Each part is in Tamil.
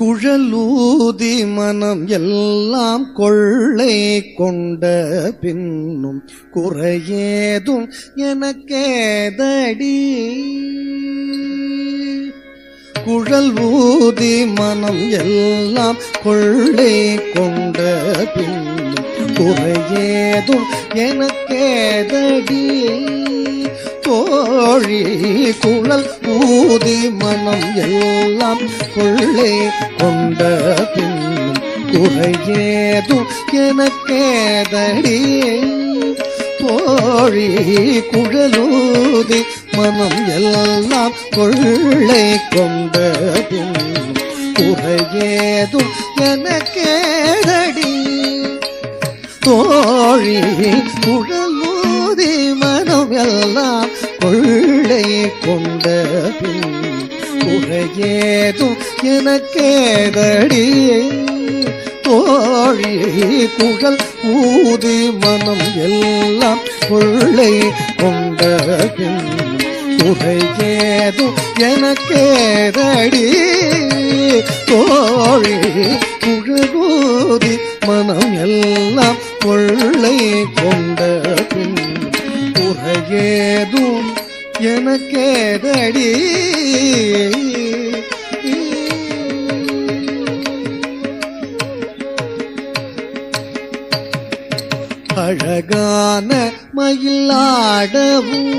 குழலூதி மனம் எல்லாம் கொள்ளை கொண்ட பின்னும் குறையேதும் எனக்கேதடி. குழல் ஊதி மனம் எல்லாம் கொள்ளை கொண்ட பின்னும் குறையேதும் எனக்கேதடி. கோழி குழல் ஊதி மனம் எல்லாம் கொள்ளை கொண்ட பின்னும் குறையேதும் எனக்கேதடி. கோழி குழலூதி மனம் எல்லாம் கொள்ளை கொண்ட பின்னும் குறையேதும் எனக்கேதடி. தோழி குழ கொண்ட பின் குறையேதும் எனக்கேதடி. தோழி குழல் ஊது மனம் எல்லாம் கொள்ளை கொண்ட பின் குறையேதும் எனக்கேதடி. தோழி குழலூதி மனம் எல்லாம் கொள்ளை கொண்ட எனக்கேதடி அழகான மயிலாடவும்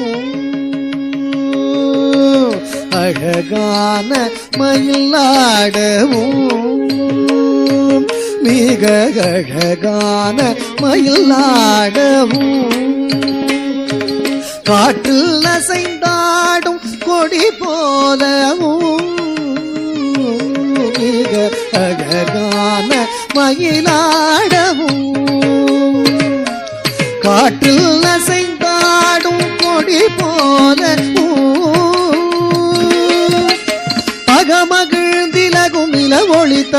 அழகான மயிலாடவும் மிக அழகான மயிலாடவும் காற்றில் நசைந்தாடும் கொடி போலவும் மிக அழகான மயிலாடவும். காற்றில் நசைந்தாடும் கொடி போலவும்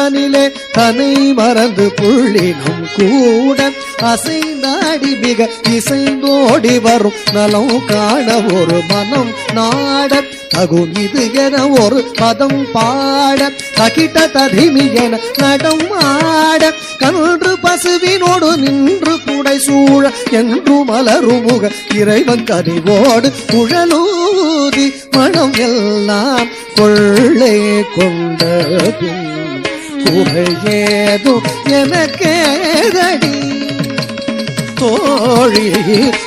தனிலே தனை மறந்து புள்ளினும் கூட அசைந்தாடி மிக இசைந்தோடி வரும் நலம் காண ஒரு மனம் நாட தகும் இது என ஒரு பதம் பாட தகிட்ட ததிமி என நடம் ஆட கன்று பசுவினோடு நின்று குடை சூழ என்று மலருமுக இறைவன் கனிவோடு குழலூதி மனம் எல்லாம் கொள்ளை கொண்ட பின் குறையேதும் எனக்கேதடி. தோழி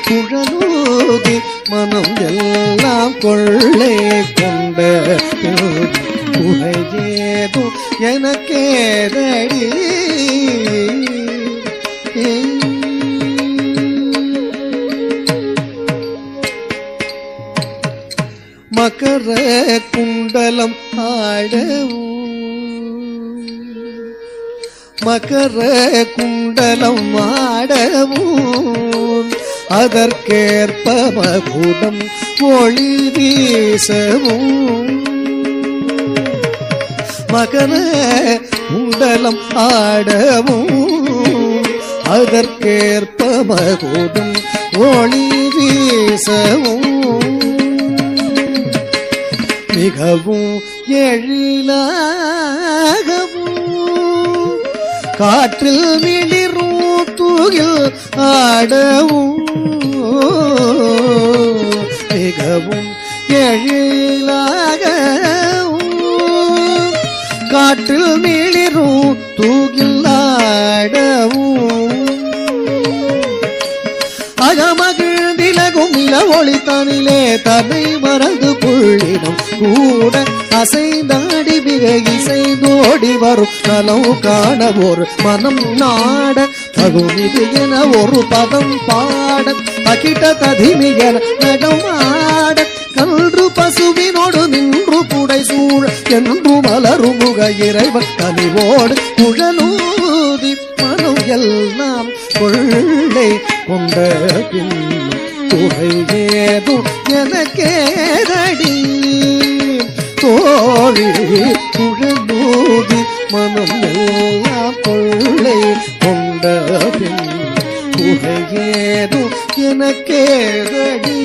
குழலூதி மனம் எல்லாம் கொள்ளை கொண்ட பின் எனக்கேதடி. மகர குண்டலம் ஆடவும் மகர குண்டலம் ஆடவும் அதற்கேற்ப மகுடம் ஒளி வீசவும். மகர குண்டலம் ஆடவும் அதற்கேற்ப மகுடம் ஒளி வீசவும். மிகவும் எழிலாக காற்றில் மிளிரும் தூகில் ஆடவும் மிகவும் எழிலாகவும். காற்றில் மிளி விலகும் இள ஒளி தனிலே தன்னை மறந்து புள்ளினம் கூட அசைந்தாடி மிக இசைந்தோடி வரும். நலம் காண ஒரு மனம் நாட தகுமிது என ஒரு பதம் பாட அகிட்ட ததிமி என நடம் கன்று பசுவினோடு நின்று புடை சூழ. என்று மலரும் முக இறைவன் தனிவோடு துறை ஏதும் எனக்கேதடி. தோழி குழலூதி மனம் எல்லாம் கொள்ளை கொண்ட பின் குறை ஏதும் எனக்கேதடி.